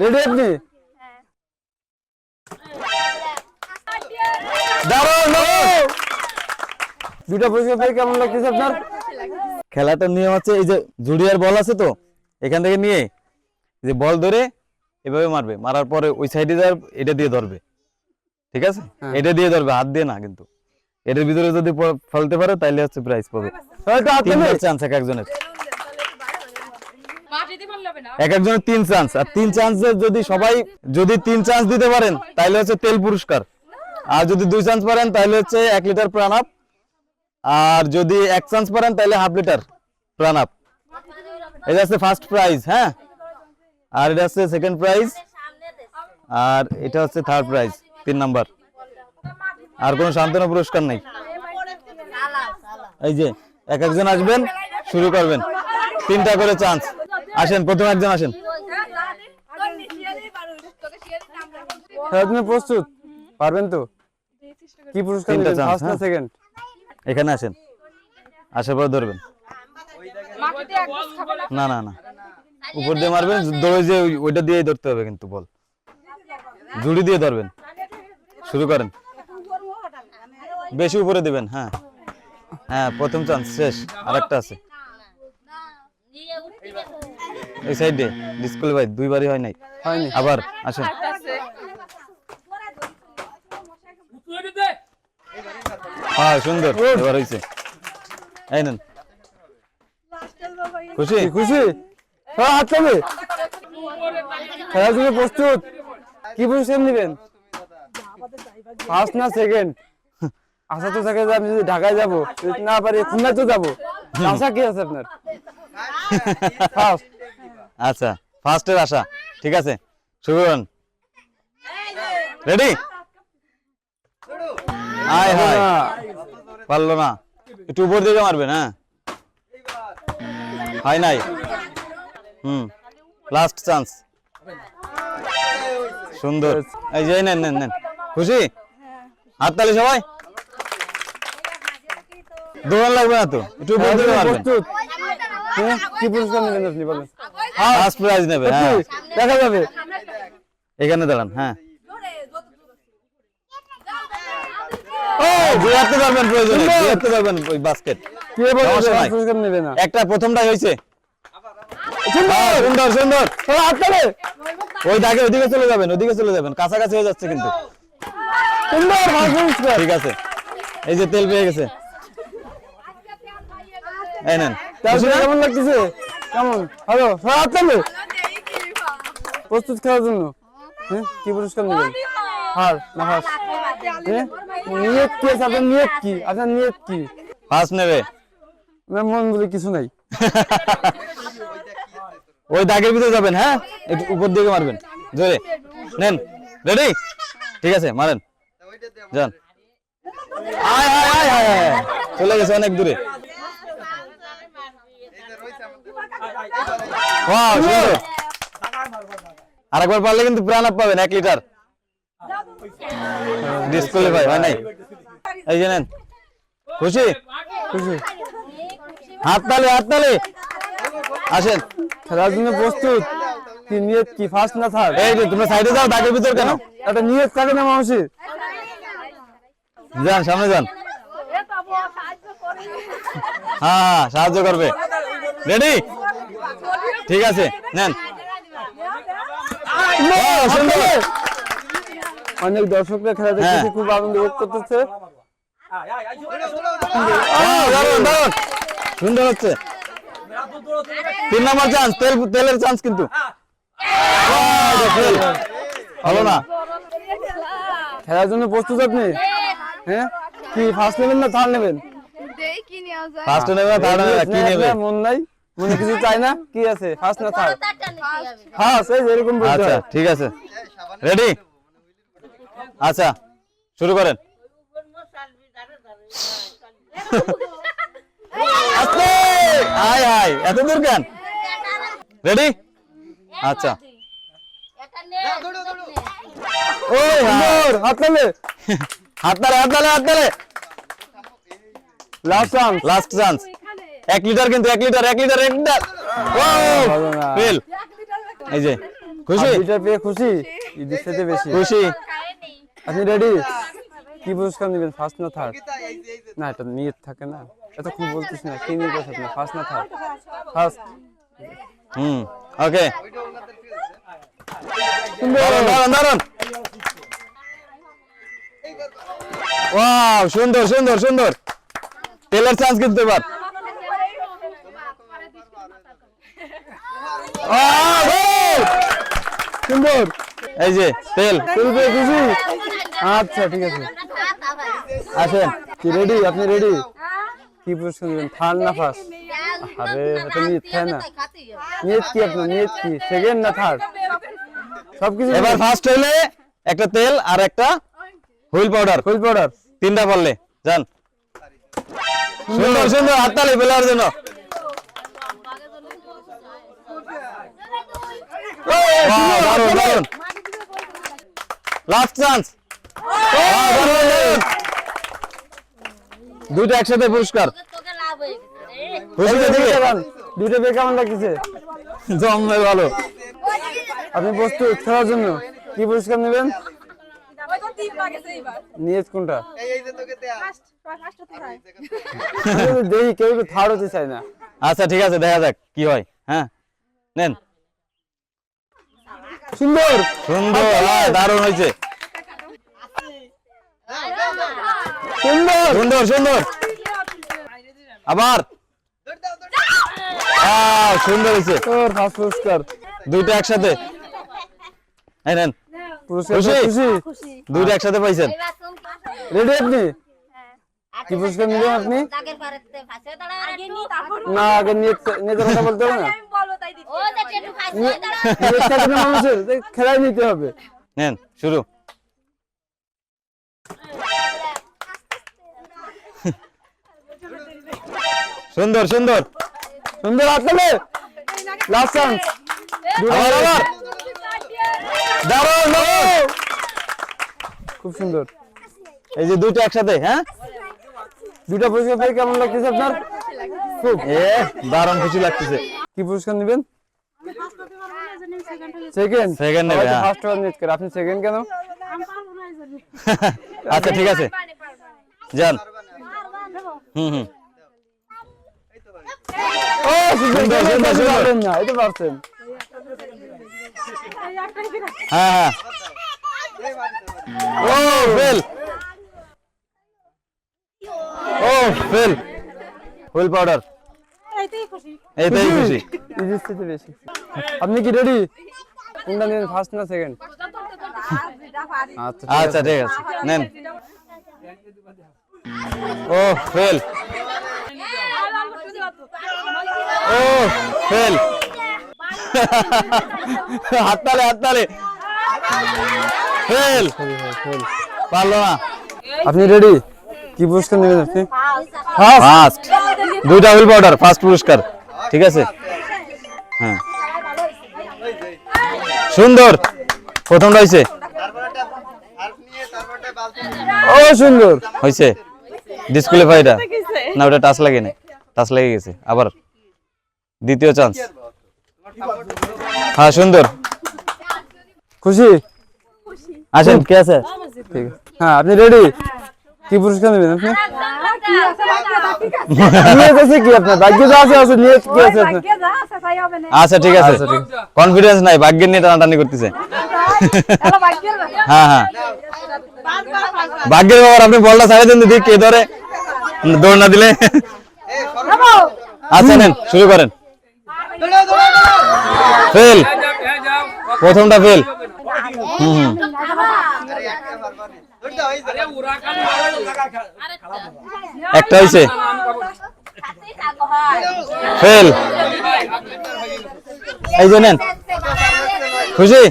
Ready আপনি? দুটা পুরস্কার পেয়ে কেমন লাগতেছে আপনার? খেলাটার নিয়ম এই যে জুড়িয়ার বল আছে তো এখান থেকে নিয়ে যে বল ধরে এভাবে মারবে মারার পরে ওই সাইডে যার এটা দিয়ে ধরবে। ঠিক আছে? হ্যাঁ। এটা দিয়ে ধরবে হাত দিয়ে না কিন্তু। এটার ভিতরে যদি ফেলতে পারে তাহলে হচ্ছে প্রাইজ পাবে। চান্স এক একজনের মাটিতে পারলে হবে না এক একজনের তিন চান্স আর তিন যদি সবাই যদি তিন চান্স দিতে পারেন তাহলে তেল পুরস্কার। আর যদি দুই চান্স পারেন তাহলে হচ্ছে এক লিটার প্রাণাপ আর যদি এক চান্স পারেন তাহলে হাফ লিটার প্রাণাপ এটা হচ্ছে ফার্স্ট প্রাইজ হ্যাঁ? আর এটা হচ্ছে সেকেন্ড প্রাইজ আর এটা হচ্ছে থার্ড প্রাইজ তিন নাম্বার আর কোনো সান্ত্বনা পুরস্কার নেই। এই যে, এক একজন আসবেন, শুরু করবেন। তিনটা করে চান্স আসেন প্রথম একজন আসেন। খেলার জন্য প্রস্তুত? পারবেন তো? কি পুরস্কার তিনটা ফার্স্ট না হ্যাঁ। সেকেন্ড এখানে আসেন। আসার পর ধরবেন। না না না। না উপর দিয়ে মারবেন দৌড়ে যে ওই- ওইটা দিয়েই ধরতে হবে কিন্তু বল। ঝুড়ি দিয়ে ধরবেন। শুরু করেন। বেশি উপরে দিবেন হ্যাঁ। হ্যাঁ প্রথম চান্স শেষ। আরেকটা আছে। এই সাইডে ডিসকুল ভাই দুইবারই হয় নাই। হয়নি? আবার আসেন। হ্যাঁ সুন্দর এবার হয়েছে এই নেন। খুশি? খুশি? হ্যাঁ হাত চাবে খেলার জন্য প্রস্তুত। কি পুরস্কার নেবেন? ফার্স্ট না সেকেন্ড আশা তো থাকে যে আমি যদি ঢাকায় যাব যদি না পারি খুলনায় তো যাব। আশা কি আছে আপনার? ফার্স্ট আচ্ছা ফার্স্টের আশা ঠিক আছে? শুরু করুন রেডি আয় হায় পারল না। একটু উপর দিকে মারবেন হ্যাঁ? হয় নাই। হুম লাস্ট চান্স সুন্দর। এই যে নেন নেন নেন। খুশি? হাততালি সবাই? দৌড়ান লাগবে না তো? একটু উপর দিকে মারবেন। প্রস্তুত হ্যাঁ, কি পুরস্কার নেবেন আপনি বলেন? ফার্স্ট প্রাইজ নেবে হ্যাঁ। দেখা যাবে। এখানে দাঁড়ান হ্যাঁ। ঘুরাতে পারবেন প্রয়োজনে ঘুরাতে পারবেন ওই বাস্কেট নেবে না? একটা প্রথমটাই হয়েছে। হ্যাঁ, সুন্দর সুন্দর। হ্যাঁ, ওই দাগে ওদিকে চলে যাবেন ওদিকে চলে যাবেন কাছাকাছি হয়ে যাচ্ছে কিন্তু। সুন্দর ঠিক আছে। এই যে তেল পেয়ে গেছে। এই নেন। তারপরে কেমন লাগতেছে? কেমন? হ্যালো হাত প্রস্তুত খেলার জন্য? হ্যাঁ কি পুরস্কার নেবেন হার না হার? হ্যাঁ? নিয়ত কি আছে? আপনার নিয়ত কি? আপনার নিয়ত কি? ফার্স্ট নেবে। আমার মন বলে কিছু নাই। ওই দাগের ভিতরে যাবেন হ্যাঁ? একটু উপর দিকে মারবেন। জোরে। নেন রেডি? ঠিক আছে মারেন। যান। আয় আয় আয়। চলে গেছে অনেক দূরে। সুন্দর। আরেকবার পারলে কিন্তু প্রাণ পাবেন এক লিটার। হয় নাই? এই যে নেন। খুশি? খুশি। হাত তালে হাত তালে। আসেন। খেলার জন্য প্রস্তুত। কি নিয়ত কি ফার্স্ট না থার্ড এই যে তোমরা সাইডে যাও দাগের ভিতর কেন? একটা নিয়ত থাকে না মানুষের যান সামনে যান। হ্যাঁ হ্যাঁ সাহায্য করবে। রেডি ঠিক আছে নেন। Wow, অনেক দর্শকরা খেলা দেখতেছে হ্যাঁ। খুব আনন্দ ভোগ করতেছে। দারুণ। সুন্দর হচ্ছে। তিন নম্বর চান্স তেল তেলের চান্স কিন্তু। হলো না। খেলার জন্য প্রস্তুত আপনি? হ্যাঁ? কি ফার্স্ট নেবেন না থার্ড নেবেন? ফার্স্ট নেবে না থার্ড নেবে না, কি নেবে আপনার মন নাই। মনে কিছু চাই না কি আছে ফার্স্ট না থার্ড হ্যাঁ সেই এরকম বলতে আচ্ছা হয় ঠিক আছে রেডি আচ্ছা শুরু করেন আস্তে আয় আয় এত দূর কেন রেডি আচ্ছা ওই সুন্দর হাত নামে হাত তালে হাত তালে হাত তালে লাস্ট চান্স লাস্ট চান্স এক লিটার কিন্তু এক লিটার এক লিটার এক লিটার। ফেল। এই যে খুশি? দুইটা পেয়ে খুশি? ঈদের সাথে বেশি। খুশি? আপনি রেডি কি পুরস্কার নেবেন? ফার্স্ট না থার্ড না এটা নিয়ত থাকে না। এতক্ষণ বলতেছি না। কি নিতে আছে আপনার ফার্স্ট না থার্ড ফার্স্ট হুম ওকে দাঁড়ান দাঁড়ান ওয়াও সুন্দর সুন্দর সুন্দর। তেলের চান্স কিন্তু এবার। সুন্দর। এই যে তেল। তেল পেয়ে খুশি আচ্ছা ঠিক আছে। আসেন কি রেডি আপনি রেডি কি নেবেন থার্ড না ফার্স্ট আরে এটা নিয়ত না। নিয়ত কি আপনার? নিয়ত কি? সেকেন্ড না থার্ড সবকিছু এবার ফার্স্ট হইলে একটা তেল আর একটা হুইল পাউডার। ফুল পাউডার। তিনটা পারলে। যান। সুন্দর সুন্দর। হাততালি পেলার জন্য Wow, দারুণ দারুণ লাস্ট চান্স দুইটা একসাথে পুরস্কার। দুইটা পেয়ে কেমন লাগতেছে? জমে ভালো। আপনি প্রস্তুত খেলার জন্য। কি পুরস্কার নেবেন? নিয়ত কোনটা? দেখি কেউ তো থার্ড হতে চায় না। আচ্ছা ঠিক আছে দেখা যাক। কি হয়। হ্যাঁ নেন। সুন্দর। সুন্দর হ্যাঁ, দারুণ হয়েছে। সুন্দর। সুন্দর সুন্দর। আবার। সুন্দর হয়েছে। তোর ফার্স্ট পুরস্কার। দুইটা একসাথে। এই নেন। দুইটা একসাথে পাইছেন। রেডি আপনি? কি পুরস্কার নেবেন আপনি? না আগে নিয়ে কথা বলতে হবে না। নিতে হবে। নেন শুরু। সুন্দর সুন্দর। সুন্দর হাত লাস্ট চান্স আবার আবার। দারুণ দারুণ। খুব সুন্দর। এই যে দুইটা একসাথে হ্যাঁ? দুটা পুরস্কার পেয়ে কেমন লাগতেছে আপনার? খুব এ দারুণ খুশি লাগতেছে। কি পুরস্কার নেবেন? সেকেন্ড Second নেবে, হ্যাঁ। ফার্স্ট ওয়ান নিত করে আপনি সেকেন্ড কেন? আচ্ছা ঠিক আছে। যান। হুম হুম। ও সুন্দর সুন্দর, সুন্দর, সুন্দর সুন্দর। পারবেন না এটা পারছেন। হ্যাঁ হ্যাঁ। ও ফেল ও ফেল হুইল পাউডার এইটাই খুশি? ইজির থেকে বেশি। আপনি কি রেডি কোনটা নেবেন ফার্স্ট না সেকেন্ড আচ্ছা ঠিক আচ্ছা আছে। ঠিক আছে। নেন। ও ফেল ও ফেল হাততালে হাততালে। Fail fail. পারল না। আপনি রেডি কি পুরস্কার নেবেন আপনি? ফার্স্ট দুইটা হুইল পাউডার ফার্স্ট পুরস্কার। ঠিক আছে? হ্যাঁ। সুন্দর। প্রথমটা হয়েছে ও সুন্দর। হয়েছে ডিসকুলিফাই এটা না ওটা টাচ লাগে না টাচ লেগে গেছে। আবার দ্বিতীয় চান্স হ্যাঁ সুন্দর। খুশি? আসেন কে আছে? ঠিক আছে। হ্যাঁ আপনি রেডি কি পুরস্কার নেবেন আপনি? নিয়ত আছে কি আপনার? ভাগ্য যা আছে আছে নিয়ত কি আছে আপনার? আচ্ছা ঠিক আছে। কনফিডেন্স নাই ভাগ্যের নিয়ে টানাটানি করতেছে। হ্যাঁ হ্যাঁ। ভাগ্যের বাবার আপনি বলটা ছাড়ে দেন দিদি কে ধরে? দৌড় না দিলে। আচ্ছা নেন শুরু করেন। ফেল। প্রথমটা ফেল। হুম হুম। একটা হয়েছে। ফেল। এই যে নেন। খুশি?